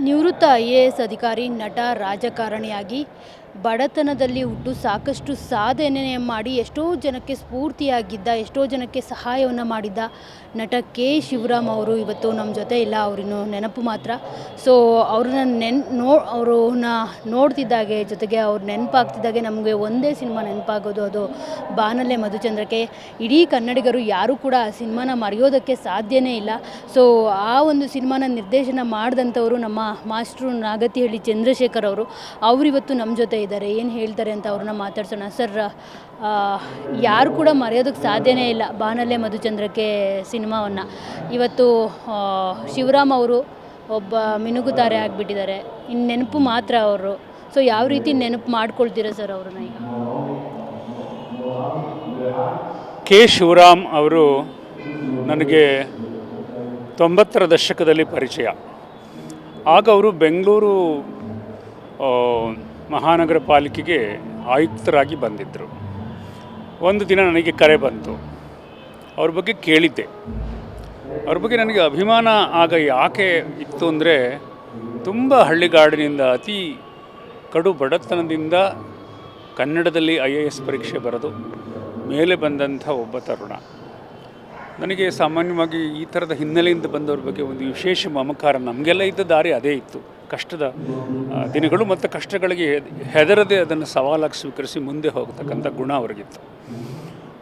ನಿವೃತ್ತ I A S ಅಧಿಕಾರಿ ನಟ ರಾಜಕಾರಣಿಯಾಗಿ ಬಡತನದಲ್ಲಿ ಹುಟ್ಟು ಸಾಕಷ್ಟು ಸಾಧನೆ ಮಾಡಿ ಎಷ್ಟೋ ಜನಕ್ಕೆ ಸ್ಫೂರ್ತಿಯಾಗಿದ್ದ, ಎಷ್ಟೋ ಜನಕ್ಕೆ ಸಹಾಯವನ್ನು ಮಾಡಿದ್ದ ನಟ ಕೆ. ಶಿವರಾಮ್ ಅವರು. ಇವತ್ತು ನಮ್ಮ ಜೊತೆ ಇಲ್ಲ, ಅವರಿನ್ನು ನೆನಪು ಮಾತ್ರ. ಸೊ ಅವ್ರನ್ನ ನೆನ್, ನೋ ಅವ್ರನ್ನ ನೋಡ್ತಿದ್ದಾಗೆ, ಜೊತೆಗೆ ಅವ್ರು ನೆನಪಾಗ್ತಿದ್ದಾಗೆ, ನಮಗೆ ಒಂದೇ ಸಿನಿಮಾ ನೆನಪಾಗೋದು ಅದು ಬಾನಲ್ಲೆ ಮಧುಚಂದ್ರಕ್ಕೆ. ಇಡೀ ಕನ್ನಡಿಗರು ಯಾರೂ ಕೂಡ ಆ ಸಿನಿಮಾನ ಮರೆಯೋದಕ್ಕೆ ಸಾಧ್ಯನೇ ಇಲ್ಲ. ಸೊ ಆ ಒಂದು ಸಿನಿಮಾನ ನಿರ್ದೇಶನ ಮಾಡಿದಂಥವರು ನಮ್ಮ ಮಾಸ್ಟ್ರು ನಾಗತಿಹಳ್ಳಿ ಚಂದ್ರಶೇಖರ್ ಅವರು. ಅವರಿವತ್ತು ನಮ್ಮ ಜೊತೆ ಇದ್ದಾರೆ, ಏನು ಹೇಳ್ತಾರೆ ಅಂತ ಅವ್ರನ್ನ ಮಾತಾಡ್ಸೋಣ. ಸರ್ ಯಾರು ಕೂಡ ಮರೆಯೋದಕ್ಕೆ ಸಾಧ್ಯನೇ ಇಲ್ಲ ಬಾನಲ್ಲೆ ಮಧುಚಂದ್ರಕ್ಕೆ ಸಿನಿಮಾವನ್ನು. ಇವತ್ತು ಶಿವರಾಮ್ ಅವರು ಒಬ್ಬ ಮಿನುಗುತಾರೆ ಆಗಿಬಿಟ್ಟಿದ್ದಾರೆ. ಇನ್ನು ನೆನಪು ಮಾತ್ರ ಅವರು. ಸೊ ಯಾವ ರೀತಿ ನೆನಪು ಮಾಡ್ಕೊಳ್ತೀರಾ ಸರ್ ಅವ್ರನ್ನ ಈಗ? ಕೆ ಶಿವರಾಮ್ ಅವರು ನನಗೆ ತೊಂಬತ್ತರ ದಶಕದಲ್ಲಿ ಪರಿಚಯ. ಆಗ ಅವರು ಬೆಂಗಳೂರು ಮಹಾನಗರ ಪಾಲಿಕೆಗೆ ಆಯುಕ್ತರಾಗಿ ಬಂದಿದ್ದರು. ಒಂದು ದಿನ ನನಗೆ ಕರೆ ಬಂತು. ಅವ್ರ ಬಗ್ಗೆ ಕೇಳಿದ್ದೆ. ಅವ್ರ ಬಗ್ಗೆ ನನಗೆ ಅಭಿಮಾನ ಆಗ ಯಾಕೆ ಇತ್ತು ಅಂದರೆ ತುಂಬ ಹಳ್ಳಿಗಾಡಿನಿಂದ ಅತಿ ಕಡು ಬಡತನದಿಂದ ಕನ್ನಡದಲ್ಲಿ ಐ ಎ ಎಸ್ ಪರೀಕ್ಷೆ ಬರೆದು ಮೇಲೆ ಬಂದಂಥ ಒಬ್ಬ ತರುಣ. ನನಗೆ ಸಾಮಾನ್ಯವಾಗಿ ಈ ಥರದ ಹಿನ್ನೆಲೆಯಿಂದ ಬಂದವ್ರ ಬಗ್ಗೆ ಒಂದು ವಿಶೇಷ ಮಮಕಾರ ನಮಗೆಲ್ಲ ಇದ್ದ ದಾರಿ ಅದೇ ಇತ್ತು. ಕಷ್ಟದ ದಿನಗಳು ಮತ್ತು ಕಷ್ಟಗಳಿಗೆ ಹೆದರದೆ ಅದನ್ನು ಸವಾಲಾಗಿ ಸ್ವೀಕರಿಸಿ ಮುಂದೆ ಹೋಗತಕ್ಕಂಥ ಗುಣ ಅವರಿಗಿತ್ತು.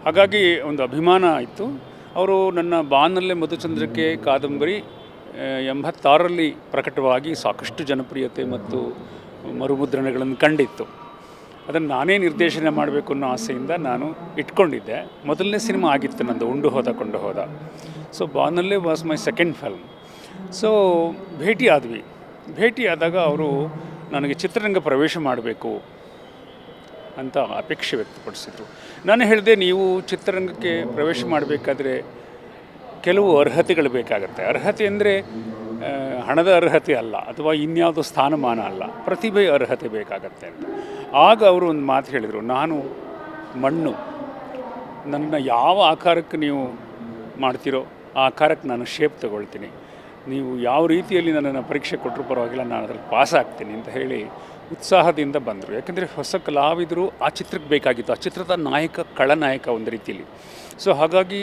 ಹಾಗಾಗಿ ಒಂದು ಅಭಿಮಾನ ಆಯಿತು. ಅವರು ನನ್ನ ಬಾನಲ್ಲೇ ಮಧುಚಂದ್ರಕ್ಕೆ ಕಾದಂಬರಿ ಎಂಬತ್ತಾರರಲ್ಲಿ ಪ್ರಕಟವಾಗಿ ಸಾಕಷ್ಟು ಜನಪ್ರಿಯತೆ ಮತ್ತು ಮರುಮುದ್ರಣಗಳನ್ನು ಕಂಡಿತ್ತು. ಅದನ್ನು ನಾನೇ ನಿರ್ದೇಶನ ಮಾಡಬೇಕು ಅನ್ನೋ ಆಸೆಯಿಂದ ನಾನು ಇಟ್ಕೊಂಡಿದ್ದೆ. ಮೊದಲನೇ ಸಿನಿಮಾ ಆಗಿತ್ತು ನಂದು, ಉಂಡು ಹೋದ, ಕೊಂಡು ಹೋದ. So ಬಾನಲ್ಲೇ was my second film so ಭೇಟಿ ಆದ್ವಿ ಭೇಟಿ ಆದಾಗ ಅವರು ನನಗೆ ಚಿತ್ರರಂಗ ಪ್ರವೇಶ ಮಾಡಬೇಕು ಅಂತ ಅಪೇಕ್ಷೆ ವ್ಯಕ್ತಪಡಿಸಿದರು. ನಾನು ಹೇಳಿದೆ, ನೀವು ಚಿತ್ರರಂಗಕ್ಕೆ ಪ್ರವೇಶ ಮಾಡಬೇಕಾದ್ರೆ ಕೆಲವು ಅರ್ಹತೆಗಳು ಬೇಕಾಗುತ್ತೆ. ಅರ್ಹತೆ ಅಂದರೆ ಹಣದ ಅರ್ಹತೆ ಅಲ್ಲ, ಅಥವಾ ಇನ್ಯಾವುದೋ ಸ್ಥಾನಮಾನ ಅಲ್ಲ, ಪ್ರತಿಭೆ ಅರ್ಹತೆ ಬೇಕಾಗತ್ತೆ ಅಂತ. ಆಗ ಅವರು ಒಂದು ಮಾತು ಹೇಳಿದರು, ನಾನು ಮಣ್ಣು. ನನ್ನ ಯಾವ ಆಕಾರಕ್ಕೆ ನೀವು ಮಾಡ್ತೀರೋ ಆಕಾರಕ್ಕೆ ನಾನು ಶೇಪ್ ತಗೊಳ್ತೀನಿ. ನೀವು ಯಾವ ರೀತಿಯಲ್ಲಿ ನನ್ನನ್ನು ಪರೀಕ್ಷೆ ಕೊಟ್ಟರು ಪರವಾಗಿಲ್ಲ, ನಾನು ಅದ್ರಲ್ಲಿ ಪಾಸ್ ಆಗ್ತೀನಿ ಅಂತ ಹೇಳಿ ಉತ್ಸಾಹದಿಂದ ಬಂದರು. ಯಾಕೆಂದರೆ ಹೊಸ ಕಲಾವಿದರು ಆ ಚಿತ್ರಕ್ಕೆ ಬೇಕಾಗಿತ್ತು. ಆ ಚಿತ್ರದ ನಾಯಕ ಕಳನಾಯಕ ಒಂದು ರೀತಿಯಲ್ಲಿ. ಸೊ ಹಾಗಾಗಿ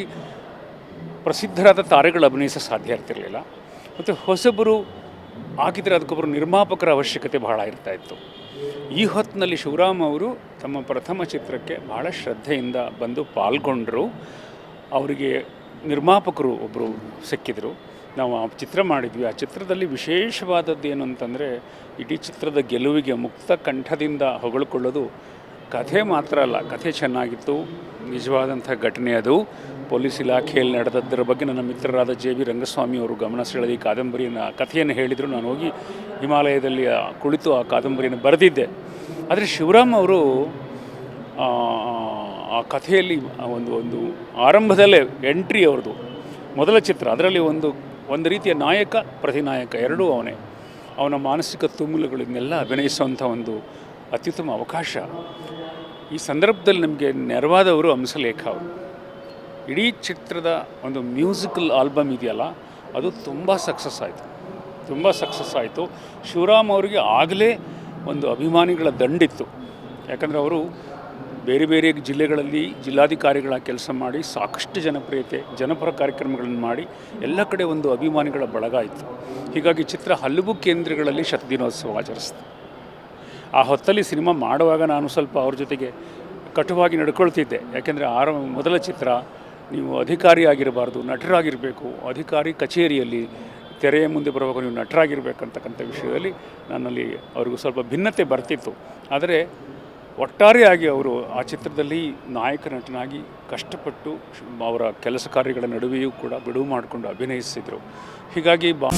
ಪ್ರಸಿದ್ಧರಾದ ತಾರೆಗಳು ಅಭಿನಯಿಸ ಸಾಧ್ಯ ಇರ್ತಿರಲಿಲ್ಲ. ಮತ್ತು ಹೊಸಬರು ಆಗಿದ್ದರೆ ಅದಕ್ಕೊಬ್ಬರು ನಿರ್ಮಾಪಕರ ಅವಶ್ಯಕತೆ ಬಹಳ ಇರ್ತಾ ಇತ್ತು. ಈ ಹೊತ್ತಿನಲ್ಲಿ ಶಿವರಾಮ್ ಅವರು ತಮ್ಮ ಪ್ರಥಮ ಚಿತ್ರಕ್ಕೆ ಬಹಳ ಶ್ರದ್ಧೆಯಿಂದ ಬಂದು ಪಾಲ್ಗೊಂಡರು. ಅವರಿಗೆ ನಿರ್ಮಾಪಕರು ಒಬ್ಬರು ಸಿಕ್ಕಿದರು. ನಾವು ಆ ಚಿತ್ರ ಮಾಡಿದ್ವಿ. ಆ ಚಿತ್ರದಲ್ಲಿ ವಿಶೇಷವಾದದ್ದು ಏನು ಅಂತಂದರೆ ಇಡೀ ಚಿತ್ರದ ಗೆಲುವಿಗೆ ಮುಕ್ತ ಕಂಠದಿಂದ ಹೊಗಳಿಕೊಳ್ಳೋದು ಕಥೆ ಮಾತ್ರ ಅಲ್ಲ ಕಥೆ ಚೆನ್ನಾಗಿತ್ತು ನಿಜವಾದಂಥ ಘಟನೆ ಅದು. ಪೊಲೀಸ್ ಇಲಾಖೆಯಲ್ಲಿ ನಡೆದದ್ದರ ಬಗ್ಗೆ ನನ್ನ ಮಿತ್ರರಾದ ಜೆ ಬಿ ರಂಗಸ್ವಾಮಿ ಅವರು ಗಮನ ಸೆಳೆದ ಈ ಕಾದಂಬರಿಯನ್ನು ಕಥೆಯನ್ನು ಹೇಳಿದರು. ನಾನು ಹೋಗಿ ಹಿಮಾಲಯದಲ್ಲಿ ಕುಳಿತು ಆ ಕಾದಂಬರಿಯನ್ನು ಬರೆದಿದ್ದೆ. ಆದರೆ ಶಿವರಾಮ್ ಅವರು ಆ, ಕಥೆಯಲ್ಲಿ ಒಂದು ಒಂದು ಆರಂಭದಲ್ಲೇ ಎಂಟ್ರಿ ಅವ್ರದ್ದು ಮೊದಲ ಚಿತ್ರ. ಅದರಲ್ಲಿ ಒಂದು ಒಂದು ರೀತಿಯ ನಾಯಕ, ಪ್ರತಿನಾಯಕ ಎರಡೂ ಅವನೇ. ಅವನ ಮಾನಸಿಕ ತುಮುಲುಗಳನ್ನೆಲ್ಲ ಅಭಿನಯಿಸುವಂಥ ಒಂದು ಅತ್ಯುತ್ತಮ ಅವಕಾಶ. ಈ ಸಂದರ್ಭದಲ್ಲಿ ನಮಗೆ ನೆರವಾದವರು ಹಂಸಲೇಖ ಅವರು. ಇಡೀ ಚಿತ್ರದ ಒಂದು ಮ್ಯೂಸಿಕಲ್ ಆಲ್ಬಮ್ ಇದೆಯಲ್ಲ, ಅದು ತುಂಬ ಸಕ್ಸಸ್ ಆಯಿತು. ತುಂಬ ಸಕ್ಸಸ್ ಆಯಿತು. ಶಿವರಾಮ್ ಅವರಿಗೆ ಆಗಲೇ ಒಂದು ಅಭಿಮಾನಿಗಳ ದಂಡಿತ್ತು. ಯಾಕಂದರೆ ಅವರು ಬೇರೆ ಬೇರೆ ಜಿಲ್ಲೆಗಳಲ್ಲಿ ಜಿಲ್ಲಾಧಿಕಾರಿಗಳ ಕೆಲಸ ಮಾಡಿ ಸಾಕಷ್ಟು ಜನಪ್ರಿಯತೆ, ಜನಪರ ಕಾರ್ಯಕ್ರಮಗಳನ್ನು ಮಾಡಿ ಎಲ್ಲ ಕಡೆ ಒಂದು ಅಭಿಮಾನಿಗಳ ಬಳಗ ಇತ್ತು ಹೀಗಾಗಿ ಚಿತ್ರ ಹಲವು ಕೇಂದ್ರಗಳಲ್ಲಿ ಶತದಿನೋತ್ಸವ ಆಚರಿಸ್ತು. ಆ ಹೊತ್ತಲ್ಲಿ ಸಿನಿಮಾ ಮಾಡುವಾಗ ನಾನು ಸ್ವಲ್ಪ ಅವ್ರ ಜೊತೆಗೆ ಕಟುವಾಗಿ ನಡ್ಕೊಳ್ತಿದ್ದೆ. ಯಾಕೆಂದರೆ ಆರ, ಮೊದಲ ಚಿತ್ರ, ನೀವು ಅಧಿಕಾರಿ ಆಗಿರಬಾರ್ದು, ನಟರಾಗಿರಬೇಕು, ಅಧಿಕಾರಿ ಕಚೇರಿಯಲ್ಲಿ ತೆರೆಯ ಮುಂದೆ ಬರುವಾಗ ನೀವು ನಟರಾಗಿರ್ಬೇಕಂತಕ್ಕಂಥ ವಿಷಯದಲ್ಲಿ ನನ್ನಲ್ಲಿ ಅವ್ರಿಗೂ ಸ್ವಲ್ಪ ಭಿನ್ನತೆ ಬರ್ತಿತ್ತು. ಆದರೆ ಒಟ್ಟಾರೆಯಾಗಿ ಅವರು ಆ ಚಿತ್ರದಲ್ಲಿ ನಾಯಕ ನಟನಾಗಿ ಕಷ್ಟಪಟ್ಟು ಅವರ ಕೆಲಸ ಕಾರ್ಯಗಳ ನಡುವೆಯೂ ಕೂಡ ಬಿಡುವು ಮಾಡಿಕೊಂಡು ಅಭಿನಯಿಸಿದರು. ಹೀಗಾಗಿ ಬಾ